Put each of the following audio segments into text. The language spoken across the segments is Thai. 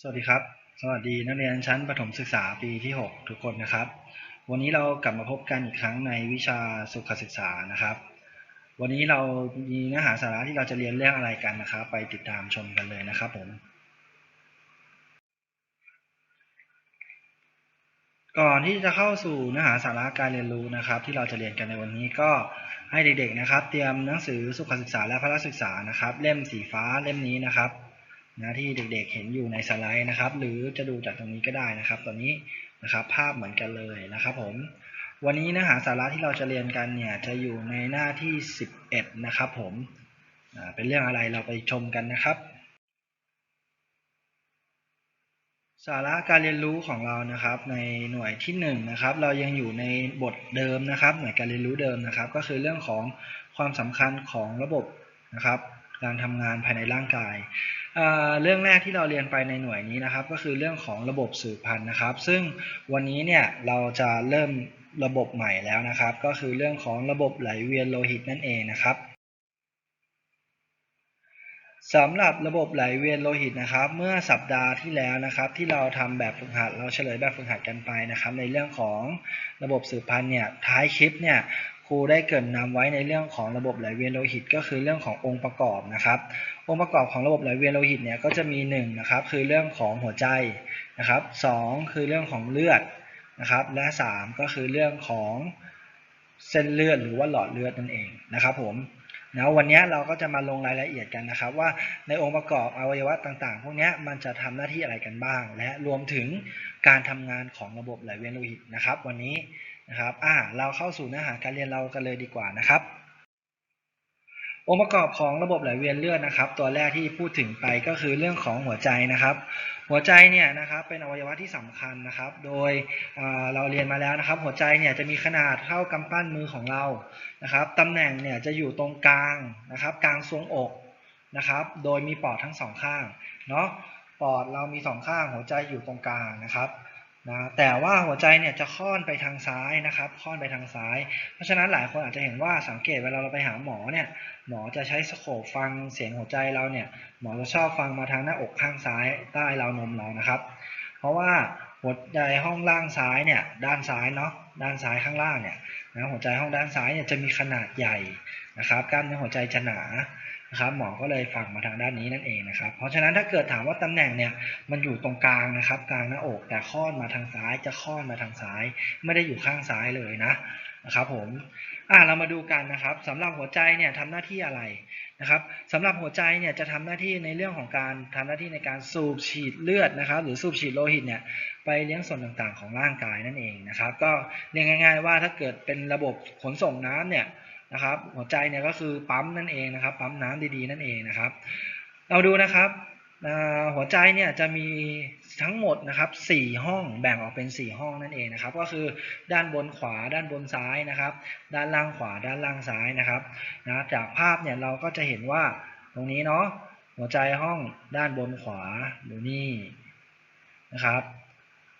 สวัสดีครับ สวัสดีนักเรียนชั้นประถมศึกษาปีที่ 6 ทุกคนนะครับ วันนี้เรากลับมาพบกันอีกครั้งในวิชาสุขศึกษานะครับ วันนี้เรามีเนื้อหาสาระที่เราจะเรียนเรื่องอะไรกันนะครับ ไปติดตามชมกันเลยนะครับผม ก่อนที่จะเข้าสู่เนื้อหาสาระการเรียนรู้นะครับ ที่เราจะเรียนกันในวันนี้ก็ให้เด็กๆนะครับ เตรียมหนังสือสุขศึกษาและพละศึกษานะครับ เล่มสีฟ้าเล่มนี้นะครับ นะที่เด็กๆเห็นอยู่ในสไลด์นะครับ หรือจะดูจากตรงนี้ก็ได้นะครับตอนนี้นะครับภาพเหมือนกันเลยนะครับผมวันนี้เนื้อหาสาระที่เราจะเรียนกันเนี่ยจะอยู่ในหน้าที่ 11 นะครับผมเป็นเรื่องอะไรเราไปชมกันนะครับ สาระการเรียนรู้ของเรานะครับในหน่วยที่1นงนะครับเรายังอยู่ในบทเดิมนะครับหน่วยการเรียนรู้เดิมนะครับ ก็คือเรื่องของความสำคัญของระบบนะครับ การทำงานภายในร่างกายเเรื่องแรกที่เราเรียนไปในหน่วยนี้นะครับ ก็คือเรื่องของระบบสืบพันธุ์นะครับ ซึ่งวันนี้เนี่ยเราจะเริ่มระบบใหม่แล้วนะครับ ก็คือเรื่องของระบบไหลเวียนโลหิตนั่นเองนะครับสำหรับระบบไหลเวียนโลหิตนะครับ เมื่อสัปดาห์ที่แล้วนะครับ ที่เราทำแบบฝึกหัดเราเฉลยแบบฝึกหัดกันไปนะครับ ในเรื่องของระบบสืบพันธุ์เนี่ยท้ายคลิปเนี่ย ครูได้เกรินนำไว้ในเรื่องของระบบไหลเวียนโลหิต ก็คือเรื่องขององค์ประกอบนะครับ องค์ประกอบของระบบไหลเวียนโลหิตเนี่ยก็จะมี1นะครับคือเรื่องของหัวใจนะครับสคือเรื่องของเลือดนะครับ และ 3 ก็คือเรื่องของเส้นเลือดหรือว่าหลอดเลือดนั่นเองนะครับผมนะวันนี้เราก็จะมาลงรายละเอียดกันนะครับ ว่าในองค์ประกอบอวัยวะต่างๆ พวกนี้มันจะทำหน้าที่อะไรกันบ้าง และรวมถึงการทำงานของระบบไหลเวียนโลหิตนะครับ วันนี้ นะครับอ่าเราเข้าสู่เนื้อหาการเรียนเรากันเลยดีกว่านะครับ องค์ประกอบของระบบไหลเวียนเลือดนะครับ ตัวแรกที่พูดถึงไปก็คือเรื่องของหัวใจนะครับ หัวใจเนี่ยนะครับเป็นอวัยวะที่สำคัญนะครับ โดยเราเรียนมาแล้วนะครับ หัวใจเนี่ยจะมีขนาดเท่ากำปั้นมือของเรานะครับตำแหน่งเนี่ยจะอยู่ตรงกลางนะครับ กลางทรวงอกนะครับ โดยมีปอดทั้งสองข้างเนาะปอดเรามีสองข้างหัวใจอยู่ตรงกลางนะครับ นะแต่ว่าหัวใจเนี่ยจะค่อนไปทางซ้ายนะครับ ค่อนไปทางซ้าย เพราะฉะนั้นหลายคนอาจจะเห็นว่าสังเกตเวลาเราไปหาหมอเนี่ยหมอจะใช้สโคปฟังเสียงหัวใจเราเนี่ยหมอจะชอบฟังมาทางหน้าอกข้างซ้ายใต้ราวนมเรานะครับ เพราะว่าหัวใจห้องล่างซ้ายเนี่ยด้านซ้ายเนาะด้านซ้ายข้างล่างเนี่ยนะหัวใจห้องด้านซ้ายเนี่ยจะมีขนาดใหญ่นะครับกล้ามเนื้อหัวใจจะหนา นะครับหมอก็เลยฟังมาทางด้านนี้นั่นเองนะครับ เพราะฉะนั้นถ้าเกิดถามว่าตำแหน่งเนี่ยมันอยู่ตรงกลางนะครับ กลางหน้าอกแต่ค่อนมาทางซ้ายจะค่อนมาทางซ้าย ไม่ได้อยู่ข้างซ้ายเลยนะนะครับผมอ่าเรามาดูกันนะครับสำหรับหัวใจเนี่ยทำหน้าที่อะไรนะครับสำหรับหัวใจเนี่ยจะทำหน้าที่ในเรื่องของการทำหน้าที่ในการสูบฉีดเลือดนะครับ หรือสูบฉีดโลหิตเนี่ยไปเลี้ยงส่วนต่างๆ ของร่างกายนั่นเองนะครับ ก็เรียกง่าย ๆ ว่าถ้าเกิดเป็นระบบขนส่งน้ำเนี่ย นะครับหัวใจเนี่ยก็คือปั๊มนั่นเองนะครับ ปั๊มน้ำดีๆนั่นเองนะครับ เราดูนะครับหัวใจเนี่ยจะมีทั้งหมดนะครับ4ห้องแบ่งออกเป็น 4 ห้องนั่นเองนะครับ ก็คือด้านบนขวาด้านบนซ้ายนะครับ ด้านล่างขวาด้านล่างซ้ายนะครับนะจากภาพเนี่ยเราก็จะเห็นว่าตรงนี้เนาะหัวใจห้องด้านบนขวาดูนี่นะครับ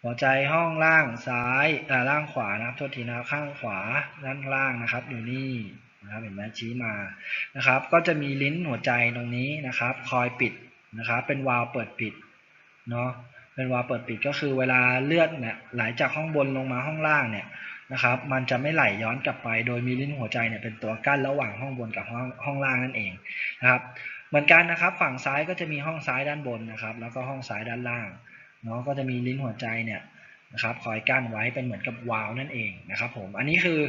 หัวใจห้องล่างซ้ายอ่าล่างขวานะครับโทษทีนะข้างขวาด้านล่างนะครับดูนี่นะครับเห็นไหมชี้มานะครับ ก็จะมีลิ้นหัวใจตรงนี้นะครับ คอยปิดนะครับ เป็นวาล์วเปิดปิดเนาะเป็นวาล์วเปิดปิดก็คือเวลาเลือดเนี่ยไหลจากห้องบนลงมาห้องล่างเนี่ยนะครับ มันจะไม่ไหลย้อนกลับไป โดยมีลิ้นหัวใจเนี่ยเป็นตัวกั้นระหว่างห้องบนกับห้องห้องล่างนั่นเองนะครับ เหมือนกันนะครับ ฝั่งซ้ายก็จะมีห้องซ้ายด้านบนนะครับ แล้วก็ห้องซ้ายด้านล่าง เนาะก็จะมีลิ้นหัวใจเนี่ยนะครับคอยกั้นไว้เป็นเหมือนกับวาล์วนั่นเองนะครับผมอันนี้คือ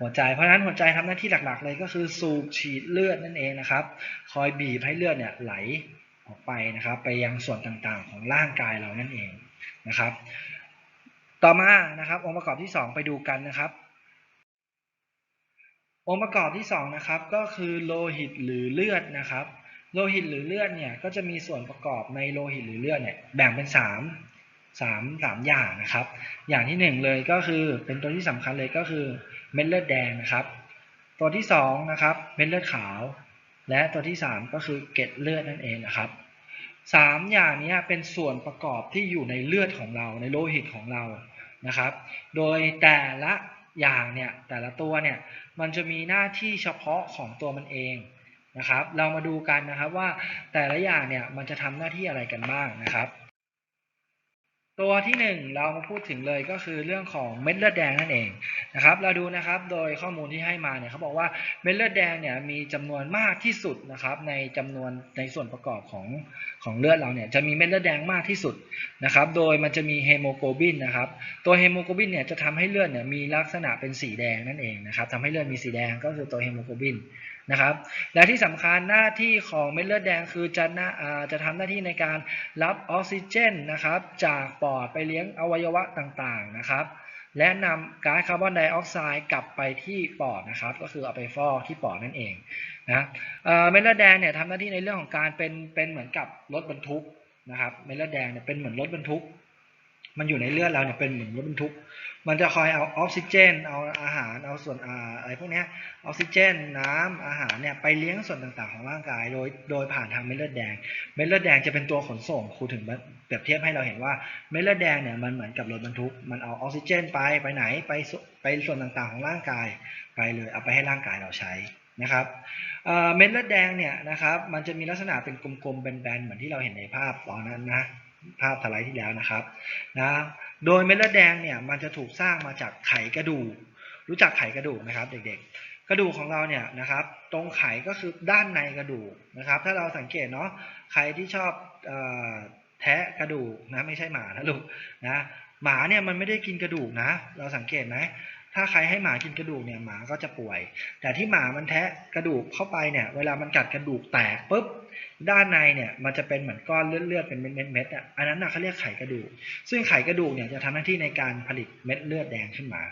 หัวใจเพราะฉะนั้นหัวใจทำหน้าที่หลักๆ เลยก็คือสูบฉีดเลือดนั่นเองนะครับ คอยบีบให้เลือดเนี่ยไหลออกไปนะครับ ไปยังส่วนต่างๆ ของร่างกายเรานั่นเองนะครับ ต่อมานะครับ องค์ประกอบที่ 2 ไปดูกันนะครับ องค์ประกอบที่2นะครับก็คือโลหิตหรือเลือดนะครับ โลหิตหรือเลือดเนี่ยก็จะมีส่วนประกอบในโลหิตหรือเลือดเนี่ยแบ่งเป็น3 3 3อย่างนะครับ อย่างที่ 1 เลยก็คือเป็นตัวที่สำคัญเลยก็คือเม็ดเลือดแดงนะครับ ตัวที่2นะครับเม็ดเลือดขาว และตัวที่ 3 ก็คือเกล็ดเลือดนั่นเองนะครับสามอย่างนี้เป็นส่วนประกอบที่อยู่ในเลือดของเราในโลหิตของเรานะครับ โดยแต่ละอย่างเนี่ยแต่ละตัวเนี่ยมันจะมีหน้าที่เฉพาะของตัวมันเอง นะครับ เรามาดูกันนะครับว่าแต่ละอย่างเนี่ยมันจะทำหน้าที่อะไรกันบ้างนะครับ ตัวที่หนึ่งเรามาพูดถึงเลยก็คือเรื่องของเม็ดเลือดแดงนั่นเองนะครับ เราดูนะครับโดยข้อมูลที่ให้มาเนี่ยเขาบอกว่าเม็ดเลือดแดงเนี่ยมีจำนวนมากที่สุดนะครับในจำนวนในส่วนประกอบของของเลือดเราเนี่ยจะมีเม็ดเลือดแดงมากที่สุดนะครับ โดยมันจะมีเฮโมโกลบินนะครับ ตัวเฮโมโกลบินเนี่ยจะทำให้เลือดเนี่ยมีลักษณะเป็นสีแดงนั่นเองนะครับทำให้เลือดมีสีแดงก็คือตัวเฮโมโกลบิน นะครับ และที่สำคัญหน้าที่ของเม็ดเลือดแดงคือจะหน้าอ่าจะทำหน้าที่ในการรับออกซิเจนนะครับ จากปอดไปเลี้ยงอวัยวะต่างๆนะครับ และนำก๊าซคาร์บอนไดออกไซด์กลับไปที่ปอดนะครับ ก็คือเอาไปฟอกที่ปอดนั่นเองนะเม็ดเลือดแดงเนี่ยทำหน้าที่ในเรื่องของการเป็นเป็นเหมือนกับรถบรรทุกนะครับเม็ดเลือดแดงเนี่ยเป็นเหมือนรถบรรทุก มันอยู่ในเลือดเราเนี่ยเป็นเหมือนรถบรรทุก มันจะคอยเอาออกซิเจน เอาอาหาร เอาส่วนอาอะไรพวกนี้ออกซิเจน น้ำอาหารเนี่ยไปเลี้ยงส่วนต่างๆ ของร่างกาย โดยโดยผ่านทางเม็ดเลือดแดง เม็ดเลือดแดงจะเป็นตัวขนส่งครูถึงเปรียบเทียบให้เราเห็นว่าเม็ดเลือดแดงเนี่ยมันเหมือนกับรถบรรทุก มันเอาออกซิเจนไปไปไหนไปไปส่วนต่างๆของร่างกายไปเลยเอาไปให้ร่างกายเราใช้นะครับเม็ดเลือดแดงเนี่ยนะครับมันจะมีลักษณะเป็นกลมๆแบนๆเหมือนที่เราเห็นในภาพตอนนั้นนะ ภาพสไลด์ที่แล้วนะครับนะโดยเม็ดเลือดแดงเนี่ยมันจะถูกสร้างมาจากไขกระดูก รู้จักไขกระดูกนะครับเด็กๆ กระดูกของเราเนี่ยนะครับตรงไขก็คือด้านในกระดูกนะครับ ถ้าเราสังเกตเนาะใครที่ชอบอแทะกระดูกนะไม่ใช่หมานะลูกนะหมาเนี่ยมันไม่ได้กินกระดูกนะ เราสังเกตไหม ถ้าใครให้หมากินกระดูกเนี่ยหมาก็จะป่วย แต่ที่หมามันแทะกระดูกเข้าไปเนี่ยเวลามันกัดกระดูกแตกปุ๊บด้านในเนี่ยมันจะเป็นเหมือนก้อนเลือดๆเป็นเม็ดๆอะอันนั้นน่ะเขาเรียกไขกระดูก ซึ่งไขกระดูกเนี่ยจะทำหน้าที่ในการผลิตเม็ดเลือดแดงขึ้นมา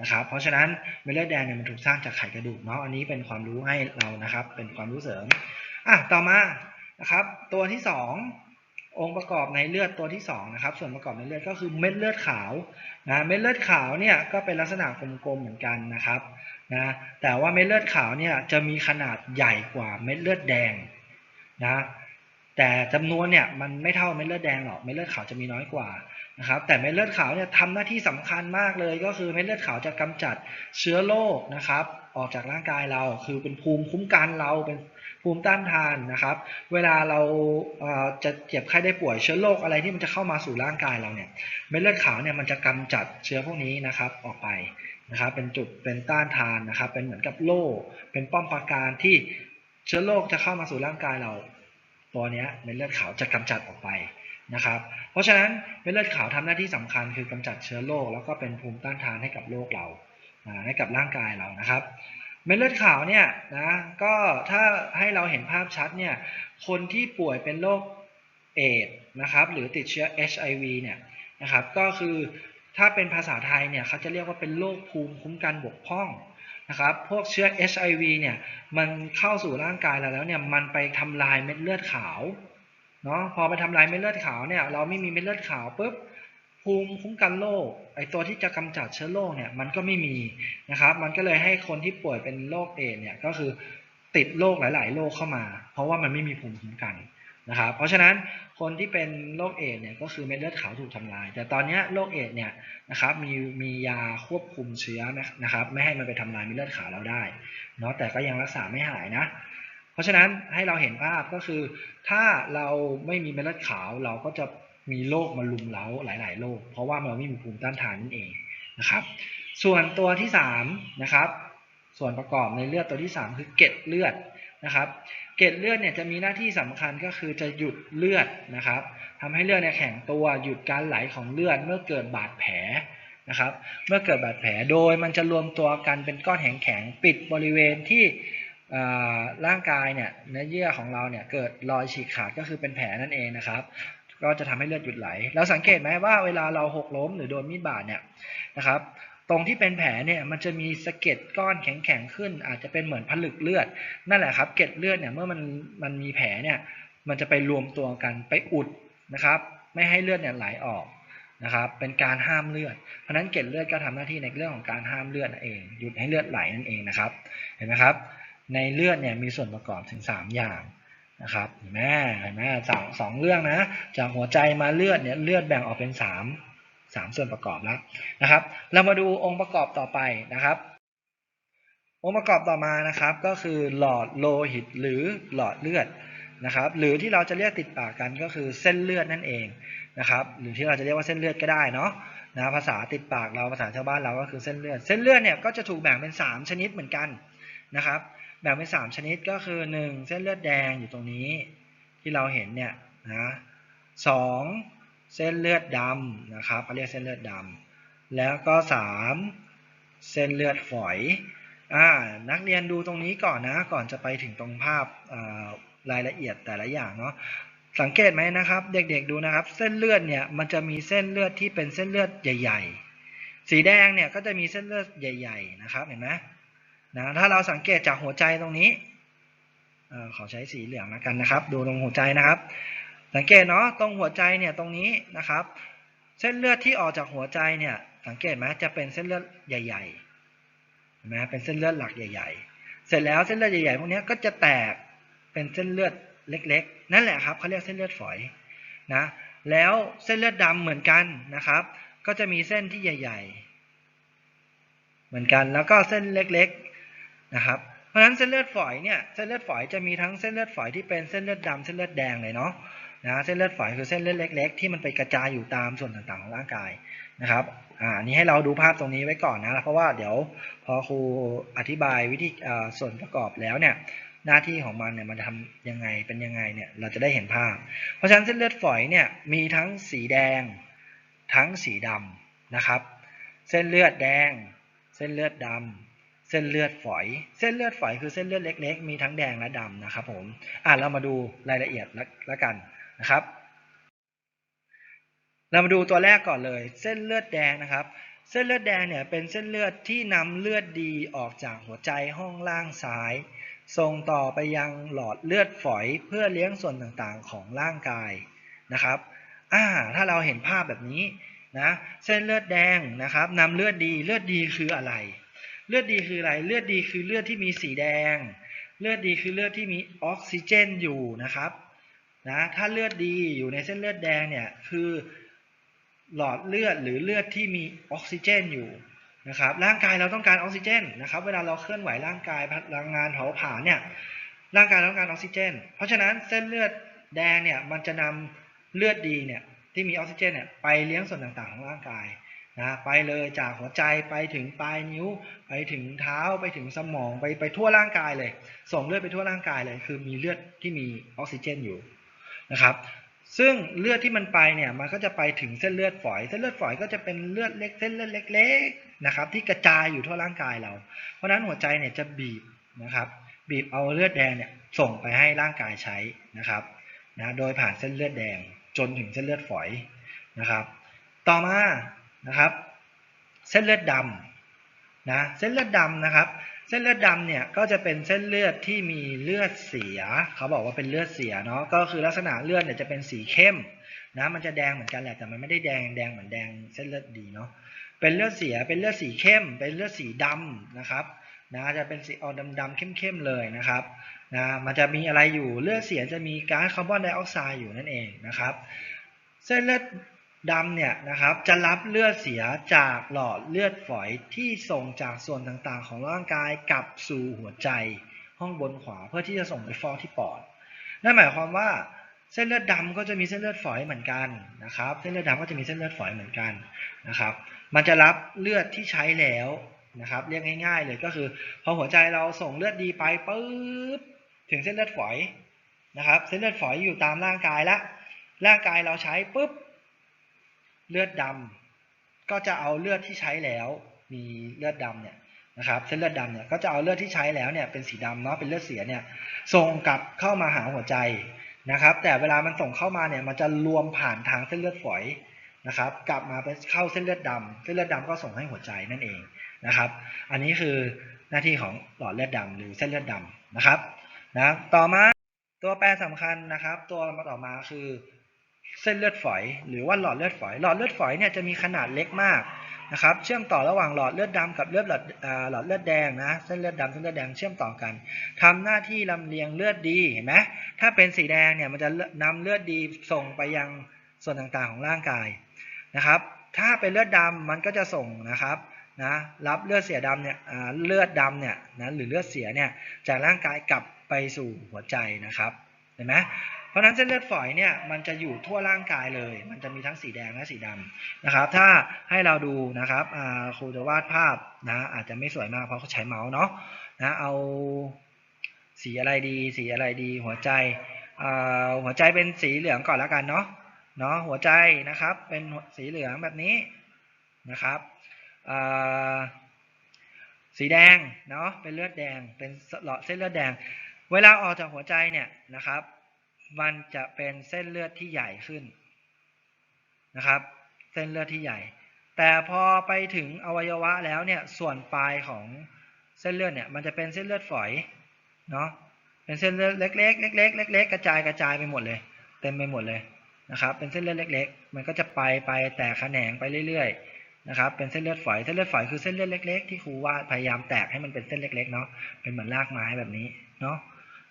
นะครับเพราะฉะนั้นเม็ดเลือดแดงเนี่ยมันถูกสร้างจากไขกระดูกเนาะอันนี้เป็นความรู้ให้เรานะครับ เป็นความรู้เสริมอะต่อมานะครับตัวที่ส องค์ประกอบในเลือดตัวที่สองนะครับส่วนประกอบในเลือดก็คือเม็ดเลือดขาวนะเม็ดเลือดขาวเนี่ยก็เป็นลักษณะกลมๆเหมือนกันนะครับนะแต่ว่าเม็ดเลือดขาวเนี่ยจะมีขนาดใหญ่กว่าเม็ดเลือดแดงนะแต่จำนวนเนี่ยมันไม่เท่าเม็ดเลือดแดงหรอกเม็ดเลือดขาวจะมีน้อยกว่านะครับแต่เม็ดเลือดขาวเนี่ยทำหน้าที่สำคัญมากเลย ก็คือเม็ดเลือดขาวจะกำจัดเชื้อโรคนะครับออกจากร่างกายเราคือเป็นภูมิคุ้มกันเราเป็น ภูมิต้านทานนะครับ เวลาเราจะเจ็บไข้ได้ป่วยเชื้อโรคอะไรที่มันจะเข้ามาสู่ร่างกายเราเนี่ยเม็ดเลือดขาวเนี่ยมันจะกำจัดเชื้อพวกนี้นะครับออกไปนะครับเป็นจุดเป็นต้านทานนะครับ เป็นเหมือนกับโล่เป็นป้อมปราการที่เชื้อโรคจะเข้ามาสู่ร่างกายเราตัวเนี้ยเม็ดเลือดขาวจะกำจัดออกไปนะครับ เพราะฉะนั้นเม็ดเลือดขาวทำหน้าที่สำคัญคือกำจัดเชื้อโรคแล้วก็เป็นภูมิต้านทานให้กับโรคเราให้กับร่างกายเรานะครับ เม็ดเลือดขาวเนี่ยนะก็ถ้าให้เราเห็นภาพชัดเนี่ยคนที่ป่วยเป็นโรคเอดส์นะครับหรือติดเชื้อ HIV เนี่ยนะครับก็คือถ้าเป็นภาษาไทยเนี่ยเขาจะเรียกว่าเป็นโรคภูมิคุ้มกันบกพร่องนะครับพวกเชื้อ HIV เนี่ยมันเข้าสู่ร่างกายเราแล้วเนี่ยมันไปทำลายเม็ดเลือดขาวเนาะพอไปทำลายเม็ดเลือดขาวเนี่ยเราไม่มีเม็ดเลือดขาวปุ๊บภูมิคุ้มกันโรค อตัวที่จะกำจัดเชื้อโรคเนี่ยมันก็ไม่มีนะครับ มันก็เลยให้คนที่ป่วยเป็นโรคเอดเนี่ยก็คือติดโรคหลาย ๆ โรคเข้ามา เพราะว่ามันไม่มีภูมิคุ้มกันนะครับ เพราะฉะนั้นคนที่เป็นโรคเอดเนี่ยก็คือเม็ดเลือดขาวถูกทำลาย แต่ตอนนี้โรคเอดเนี่ยนะครับมีมียาควบคุมเชื้อนะครับ ไม่ให้มันไปทำลายเม็ดเลือดขาวเราได้เนาะแต่ก็ยังรักษาไม่หายนะ เพราะฉะนั้นให้เราเห็นภาพก็คือ ถ้าเราไม่มีเม็ดเลือดขาวเราก็จะ มีโรคมาลุมเล้าหลาย ๆ โรคเพราะว่าเราไม่มีภูมิต้านทานนั่นเองนะครับ ส่วนตัวที่3นะครับ ส่วนประกอบในเลือดตัวที่ 3 คือเกล็ดเลือดนะครับ เกล็ดเลือดเนี่ยจะมีหน้าที่สำคัญก็คือจะหยุดเลือดนะครับทำให้เลือดเนี่ยแข็งตัวหยุดการไหลของเลือดเมื่อเกิดบาดแผลนะครับ เมื่อเกิดบาดแผลโดยมันจะรวมตัวกันเป็นก้อนแข็งๆปิดบริเวณที่ร่างกายเนี่ยเนื้อเยื่อของเราเนี่ยเกิดรอยฉีกขาดก็คือเป็นแผลนั่นเองนะครับ ก็จะทำให้เลือดหยุดไหล เราสังเกตไหมว่าเวลาเราหกล้มหรือโดนมีดบาดเนี่ยนะครับตรงที่เป็นแผลเนี่ยมันจะมีสะเก็ดก้อนแข็งๆขึ้น อาจจะเป็นเหมือนผลึกเลือด นั่นแหละครับเกล็ดเลือดเนี่ยเมื่อมันมันมีแผลเนี่ยมันจะไปรวมตัวกันไปอุดนะครับไม่ให้เลือดเนี่ยไหลออกนะครับเป็นการห้ามเลือด เพราะนั้นเกล็ดเลือดก็ทำหน้าที่ในเรื่องของการห้ามเลือดนั่นเอง หยุดให้เลือดไหลนั่นเองนะครับ เห็นไหมครับ ในเลือดเนี่ยมีส่วนประกอบถึง 3 อย่าง นะครับเห็นไหมเห็นไหมสองสองเรื่องนะ จากหัวใจมาเลือดเนี่ยเลือดแบ่งออกเป็น3 3ส่วนประกอบแล้วนะครับ เรามาดูองค์ประกอบต่อไปนะครับ องค์ประกอบต่อมานะครับ ก็คือหลอดโลหิตหรือหลอดเลือดนะครับ หรือที่เราจะเรียกติดปากกันก็คือเส้นเลือดนั่นเองนะครับ หรือที่เราจะเรียกว่าเส้นเลือดก็ได้เนาะนะภาษาติดปากเราภาษาชาวบ้านเราก็คือเส้นเลือด เส้นเลือดเนี่ยก็จะถูกแบ่งเป็น 3 ชนิดเหมือนกันนะครับ แบ่งเป็น3ชนิดก็คือ1เส้นเลือดแดงอยู่ตรงนี้ที่เราเห็นเนี่ยนะสองเส้นเลือดดำนะครับเขาเรียกเส้นเลือดดำแล้วก็3เส้นเลือดฝอยอ่านักเรียนดูตรงนี้ก่อนนะก่อนจะไปถึงตรงภาพารายละเอียดแต่ละอย่างเนาะสังเกตไหมนะครับ เด็กๆดูนะครับ เส้นเลือดเนี่ยมันจะมีเส้นเลือดที่เป็นเส้นเลือดใหญ่ ๆ สีแดงเนี่ยก็จะมีเส้นเลือดใหญ่ ๆ นะครับเห็นไหม นะถ้าเราสังเกตจากหัวใจตรงนี้อขอใช้สีเหลืองแล้วกันนะครับ ดูตรงหัวใจนะครับ สังเกตเนาะตรงหัวใจเนี่ยตรงนี้นะครับ เส้นเลือดที่ออกจากหัวใจเนี่ย สังเกตไหมจะเป็นเส้นเลือดใหญ่ๆเห็นไหมเป็นเส้นเลือดหลักใหญ่ ๆ เสร็จแล้วเส้นเลือดใหญ่ๆพวกนี้ก็จะแตกเป็นเส้นเลือดเล็ก ๆ นั่นแหละครับเขาเรียกเส้นเลือดฝอยนะแล้วเส้นเลือดดำเหมือนกันนะครับ ก็จะมีเส้นที่ใหญ่ ๆ เหมือนกันแล้วก็เส้นเล็กๆ นะครับเพราะฉะนั้นเส้นเลือดฝอยเนี่ยเส้นเลือดฝอยจะมีทั้งเส้นเลือดฝอยที่เป็นเส้นเลือดดำเส้นเลือดแดงเลยเนาะนะเส้นเลือดฝอยคือเส้นเลือดเล็ก ๆ ที่มันไปกระจายอยู่ตามส่วนต่างๆของร่างกายนะครับอ่านี้ให้เราดูภาพตรงนี้ไว้ก่อนนะเพราะว่าเดี๋ยวพอครูอธิบายวิธีส่วนประกอบแล้วเนี่ยหน้าที่ของมันเนี่ยมันจะทำยังไงเป็นยังไงเนี่ยเราจะได้เห็นภาพ เพราะฉะนั้นเส้นเลือดฝอยเนี่ยมีทั้งสีแดง ทั้งสีดำนะครับ เส้นเลือดแดง เส้นเลือดดำ เส้นเลือดฝอย เส้นเลือดฝอยคือเส้นเลือดเล็ก ๆ มีทั้งแดงและดำนะครับผมอะเรามาดูรายละเอียดละกันนะครับ เรามาดูตัวแรกก่อนเลย เส้นเลือดแดงนะครับ เส้นเลือดแดงเนี่ยเป็นเส้นเลือดที่นำเลือดดีออกจากหัวใจห้องล่างซ้าย ส่งต่อไปยังหลอดเลือดฝอยเพื่อเลี้ยงส่วนต่างๆของร่างกายนะครับอ่าถ้าเราเห็นภาพแบบนี้นะเส้นเลือดแดงนะครับนำเลือดดีเลือดดีคืออะไร เลือดดีคืออะไร เลือดดีคือเลือดที่มีสีแดง เลือดดีคือเลือดที่มีออกซิเจนอยู่นะครับนะถ้าเลือดดีอยู่ในเส้นเลือดแดงเนี่ยคือหลอดเลือดหรือเลือดที่มีออกซิเจนอยู่นะครับร่างกายเราต้องการออกซิเจนนะครับเวลาเราเคลื่อนไหวร่างกายพลังงานเผาผลาญเนี่ยร่างกายต้องการออกซิเจน เพราะฉะนั้นเส้นเลือดแดงเนี่ยมันจะนำเลือดดีเนี่ยที่มีออกซิเจนเนี่ยไปเลี้ยงส่วนต่างๆของร่างกาย นะไปเลยจากหัวใจไปถึงปลายนิ้ว ไปถึงเท้าไปถึงสมองไปไปทั่วร่างกายเลย ส่งเลือดไปทั่วร่างกายเลย คือมีเลือดที่มีออกซิเจนอยู่นะครับซึ่งเลือดที่มันไปเนี่ยมันก็จะไปถึงเส้นเลือดฝอย เส้นเลือดฝอยก็จะเป็นเลือดเล็กเส้นเลือดเล็กๆนะครับที่กระจายอยู่ทั่วร่างกายเรา เพราะฉะนั้นหัวใจเนี่ยจะบีบนะครับบีบเอาเลือดแดงเนี่ยส่งไปให้ร่างกายใช้นะครับนะโดยผ่านเส้นเลือดแดงจนถึงเส้นเลือดฝอยนะครับ ต่อมา นะครับ เส้นเลือดดำนะเส้นเลือดดำนะครับ เส้นเลือดดำเนี่ยก็จะเป็นเส้นเลือดที่มีเลือดเสีย เขาบอกว่าเป็นเลือดเสียเนาะก็คือลักษณะเลือดเนี่ยจะเป็นสีเข้มนะมันจะแดงเหมือนกันแหละแต่มันไม่ได้แดงแดงเหมือนแดงเส้นเลือดดีเนาะเป็นเลือดเสียเป็นเลือดสีเข้ม เป็นเลือดสีดำนะครับนะจะเป็นสีออกดำๆเข้มๆเลยนะครับนะมันจะมีอะไรอยู่เลือดเสียจะมีก๊าซคาร์บอนไดออกไซด์อยู่นั่นเองนะครับ เส้นเลือด ดำเนี่ยนะครับจะรับเลือดเสียจากหลอดเลือดฝอยที่ส่งจากส่วนต่างๆ ของร่างกายกลับสู่หัวใจห้องบนขวาเพื่อที่จะส่งไปฟอกที่ปอด นั่นหมายความว่าเส้นเลือดดำก็จะมีเส้นเลือดฝอยเหมือนกันนะครับ เส้นเลือดดำก็จะมีเส้นเลือดฝอยเหมือนกันนะครับ มันจะรับเลือดที่ใช้แล้วนะครับเรียกง่ายๆเลยก็คือ พอหัวใจเราส่งเลือดดีไปปุ๊บถึงเส้นเลือดฝอยนะครับ เส้นเลือดฝอยอยู่ตามร่างกายละร่างกายเราใช้ปุ๊บ เลือดดำก็จะเอาเลือดที่ใช้แล้ว มีเลือดดำเนี่ยนะครับเส้นเลือดดำเนี่ยก็จะเอาเลือดที่ใช้แล้วเนี่ยเป็นสีดำเนาะเป็นเลือดเสียเนี่ยส่งกลับเข้ามาหาหัวใจนะครับ แต่เวลามันส่งเข้ามาเนี่ยมันจะรวมผ่านทางเส้นเลือดฝอยนะครับ กลับมาไปเข้าเส้นเลือดดำเส้นเลือดดำก็ส่งให้หัวใจนั่นเองนะครับ อันนี้คือหน้าที่ของหลอดเลือดดำหรือเส้นเลือดดำนะครับนะต่อมาตัวแปรสำคัญนะครับ ตัวมาต่อมาคือ เส้นเลือดฝอย หรือว่าหลอดเลือดฝอย หลอดเลือดฝอยเนี่ยจะมีขนาดเล็กมากนะครับ เชื่อมต่อระหว่างหลอดเลือดดำกับเลือดหลอดหลอดเลือดแดงนะ เส้นเลือดดำเส้นเลือดแดงเชื่อมต่อกันทำหน้าที่ลำเลียงเลือดดี เห็นไหมถ้าเป็นสีแดงเนี่ยมันจะนำเลือดดีส่งไปยังส่วนต่างๆของร่างกายนะครับ ถ้าเป็นเลือดดำมันก็จะส่งนะครับนะรับเลือดเสียดำเนี่ยเลือดดำเนี่ยนะหรือเลือดเสียเนี่ยจากร่างกายกลับไปสู่หัวใจนะครับเห็นไหม เพราะฉะนั้นเส้นเลือดฝอยเนี่ยมันจะอยู่ทั่วร่างกายเลย มันจะมีทั้งสีแดงและสีดำนะครับ ถ้าให้เราดูนะครับครูจะวาดภาพนะอาจจะไม่สวยมากเพราะเขาใช้เมาส์เนาะนะเอาสีอะไรดี สีอะไรดี หัวใจหัวใจเป็นสีเหลืองก่อนแล้วกันเนาะเนาะหัวใจนะครับเป็นสีเหลืองแบบนี้นะครับสีแดงเนาะเป็นเลือดแดงเป็นหลอดเส้นเลือดแดง เวลาออกจากหัวใจเนี่ยนะครับ มันจะเป็นเส้นเลือดที่ใหญ่ขึ้นนะครับ เส้นเลือดที่ใหญ่ แต่พอไปถึงอวัยวะแล้วเนี่ยส่วนปลายของเส้นเลือดเนี่ยมันจะเป็นเส้นเลือดฝอยเนาะเป็นเส้นเลือดเล็กๆเล็กๆเล็กๆกระจายกระจายไปหมดเลย เต็มไปหมดเลยนะครับ เป็นเส้นเลือดเล็ก ๆ มันก็จะไปไปแตกแขนงไปเรื่อยๆนะครับเป็นเส้นเลือดฝอยเส้นเลือดฝอยคือเส้นเลือดเล็ก ๆ ที่ครูว่าพยายามแตกให้มันเป็นเส้นเล็กๆเนาะเป็นเหมือนรากไม้แบบนี้เนาะ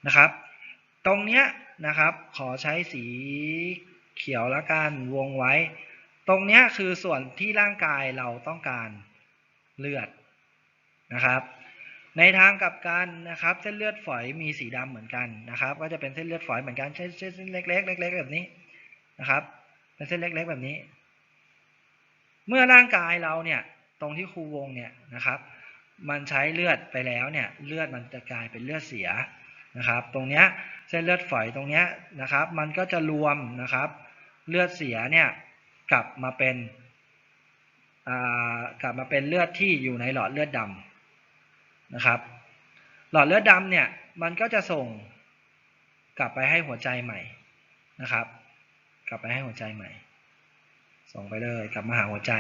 นะครับ ตรงเนี้ยนะครับ ขอใช้สีเขียวละกันวงไว้ ตรงเนี้ยคือส่วนที่ร่างกายเราต้องการเลือดนะครับ ในทางกลับกันนะครับ เส้นเลือดฝอยมีสีดำเหมือนกันนะครับ ก็จะเป็นเส้นเลือดฝอยเหมือนกันเส้นเส้นเล็กๆเล็ก ๆ แบบนี้นะครับ เป็นเส้นเล็ก ๆ แบบนี้ เมื่อร่างกายเราเนี่ยตรงที่ครูวงเนี่ยนะครับ มันใช้เลือดไปแล้วเนี่ยเลือดมันจะกลายเป็นเลือดเสีย นะครับตรงเนี้ยเส้นเลือดฝอยตรงเนี้ยนะครับ มันก็จะรวมนะครับเลือดเสียเนี่ยกลับมาเป็นกลับมาเป็นเลือดที่อยู่ในหลอดเลือดดำนะครับ หลอดเลือดดำเนี่ยมันก็จะส่งกลับไปให้หัวใจใหม่นะครับ กลับไปให้หัวใจใหม่ ส่งไปเลยกลับมาหาหัวใจ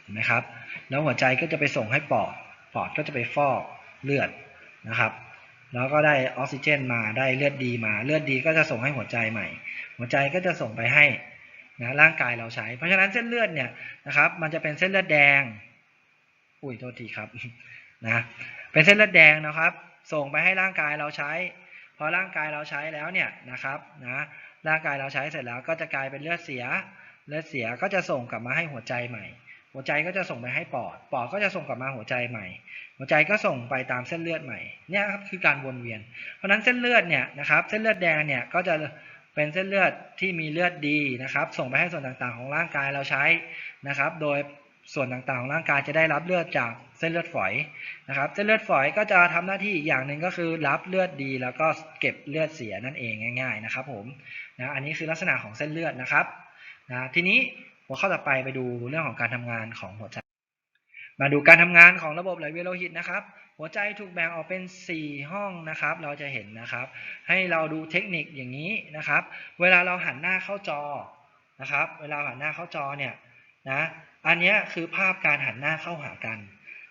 เห็นไหมครับ แล้วหัวใจก็จะไปส่งให้ปอดปอดก็จะไปฟอกเลือดนะครับ แล้วก็ได้ออกซิเจนมาได้เลือดดีมา เลือดดีก็จะส่งให้หัวใจใหม่ หัวใจก็จะส่งไปให้นะร่างกายเราใช้ เพราะฉะนั้นเส้นเลือดเนี่ยนะครับ มันจะเป็นเส้นเลือดแดง อุ้ยโทษทีครับนะเป็นเส้นเลือดแดงนะครับ ส่งไปให้ร่างกายเราใช้ พอร่างกายเราใช้แล้วเนี่ยนะครับนะร่างกายเราใช้เสร็จแล้วก็จะกลายเป็นเลือดเสีย เลือดเสียก็จะส่งกลับมาให้หัวใจใหม่ หัวใจก็จะส่งไปให้ปอด ปอดก็จะส่งกลับมาหัวใจใหม่ หัวใจก็ส่งไปตามเส้นเลือดใหม่ เนี่ยครับคือการวนเวียน เพราะฉะนั้นเส้นเลือดเนี่ยนะครับ เส้นเลือดแดงเนี่ยก็จะเป็นเส้นเลือดที่มีเลือดดีนะครับ ส่งไปให้ส่วนต่างๆของร่างกายเราใช้นะครับ โดยส่วนต่างๆของร่างกายจะได้รับเลือดจากเส้นเลือดฝอยนะครับ เส้นเลือดฝอยก็จะทำหน้าที่อย่างหนึ่งก็คือรับเลือดดี แล้วก็เก็บเลือดเสียนั่นเองง่าย ๆนะครับ ผมนะอันนี้คือลักษณะของเส้นเลือดนะครับนะทีนี้ หัวข้อต่อไปไปดูเรื่องของการทำงานของหัวใจ มาดูการทำงานของระบบไหลเวียนโลหิตนะครับ หัวใจถูกแบ่งออกเป็น 4 ห้องนะครับ เราจะเห็นนะครับ ให้เราดูเทคนิคอย่างนี้นะครับ เวลาเราหันหน้าเข้าจอนะครับ เวลาหันหน้าเข้าจอเนี่ยนะ อันนี้คือภาพการหันหน้าเข้าหากัน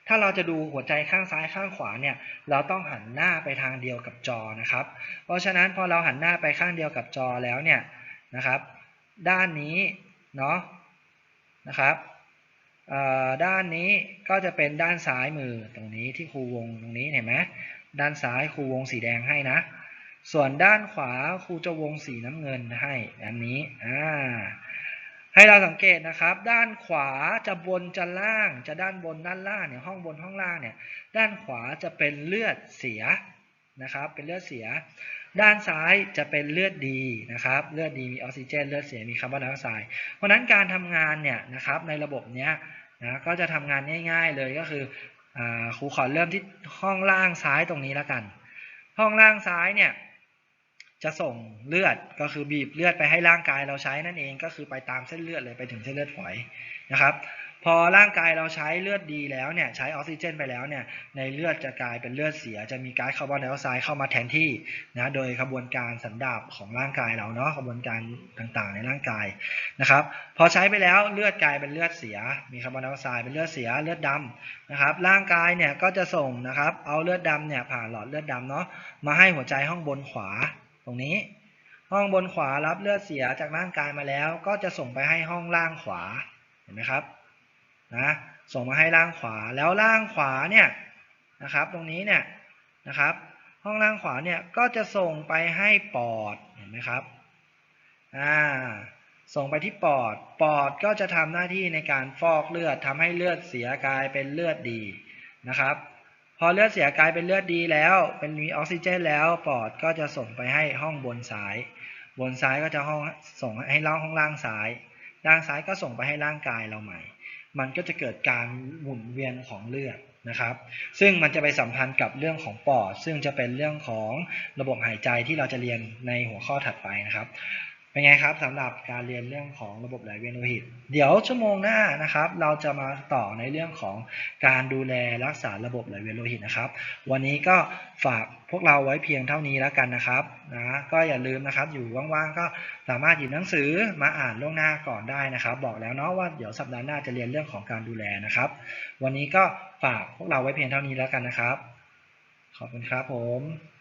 ถ้าเราจะดูหัวใจข้างซ้ายข้างขวาเนี่ย เราต้องหันหน้าไปทางเดียวกับจอนะครับ เพราะฉะนั้นพอเราหันหน้าไปข้างเดียวกับจอแล้วเนี่ยนะครับ ด้านนี้เนาะ นะครับด้านนี้ก็จะเป็นด้านซ้ายมือตรงนี้ที่ครูวงตรงนี้เห็นไหมด้านซ้ายครูวงสีแดงให้นะ ส่วนด้านขวาครูจะวงสีน้ำเงินให้อันนี้อ่าให้เราสังเกตนะครับ ด้านขวาจะบนจะล่างจะด้านบนด้านล่างเนี่ยห้องบนห้องล่างเนี่ยด้านขวาจะเป็นเลือดเสียนะครับ เป็นเลือดเสีย ด้านซ้ายจะเป็นเลือดดีนะครับ เลือดดีมีออกซิเจน เลือดเสียมีคาร์บอนไดออกไซด์ เพราะนั้นการทำงานเนี่ยนะครับในระบบเนี้ยนะก็จะทำงานง่าย ๆ เลยก็คืออครูขอเริ่มที่ห้องล่างซ้ายตรงนี้แล้วกัน ห้องล่างซ้ายเนี่ยจะส่งเลือดก็คือบีบเลือดไปให้ร่างกายเราใช้นั่นเองก็คือไปตามเส้นเลือดเลยไปถึงเส้นเลือดฝอยนะครับ พอร่างกายเราใช้เลือดดีแล้วเนี่ยใช้ออกซิเจนไปแล้วเนี่ยในเลือดจะกลายเป็นเลือดเสีย จะมีก๊าซคาร์บอนไดออกไซด์เข้ามาแทนที่นะโดยขบวนการสันดาปของร่างกายเราเนาะขบวนการต่างๆ ในร่างกายนะครับพอใช้ไปแล้วเลือดกลายเป็นเลือดเสีย มีคาร์บอนไดออกไซด์เป็นเลือดเสียเลือดดำนะครับร่างกายเนี่ยก็จะส่งนะครับเอาเลือดดำเนี่ยผ่านหลอดเลือดดำเนาะมาให้หัวใจห้องบนขวาตรงนี้ห้องบนขวารับเลือดเสียจากร่างกายมาแล้ว ก็จะส่งไปให้ห้องล่างขวาเห็นไหมครับ นะส่งมาให้ล่างขวาแล้วล่างขวาเนี่ยนะครับตรงนี้เนี่ยนะครับห้องล่างขวาเนี่ยก็จะส่งไปให้ปอดเห็นไหมครับอ่าส่งไปที่ปอด ปอดก็จะทำหน้าที่ในการฟอกเลือดทำให้เลือดเสียกลายเป็นเลือดดีนะครับ พอเลือดเสียกลายเป็นเลือดดีแล้ว เป็นมีออกซิเจนแล้วปอดก็จะส่งไปให้ห้องบนซ้าย บนซ้ายก็จะห้องส่งให้ล่างห้องล่างซ้ายล่างซ้ายก็ส่งไปให้ร่างกายเราใหม่ มันก็จะเกิดการหมุนเวียนของเลือดนะครับ ซึ่งมันจะไปสัมพันธ์กับเรื่องของปอด ซึ่งจะเป็นเรื่องของระบบหายใจที่เราจะเรียนในหัวข้อถัดไปนะครับ เป็นไงครับสำหรับการเรียนเรื่องของระบบไหลเวียนโลหิต เดี๋ยวชั่วโมงหน้านะครับ เราจะมาต่อในเรื่องของการดูแลรักษาระบบไหลเวียนโลหิตนะครับ วันนี้ก็ฝากพวกเราไว้เพียงเท่านี้แล้วกันนะครับนะก็อย่าลืมนะครับ อยู่ว่างๆก็สามารถหยิบหนังสือมาอ่านล่วงหน้าก่อนได้นะครับ บอกแล้วเนาะว่าเดี๋ยวสัปดาห์หน้าจะเรียนเรื่องของการดูแลนะครับ วันนี้ก็ฝากพวกเราไว้เพียงเท่านี้แล้วกันนะครับ ขอบคุณครับผม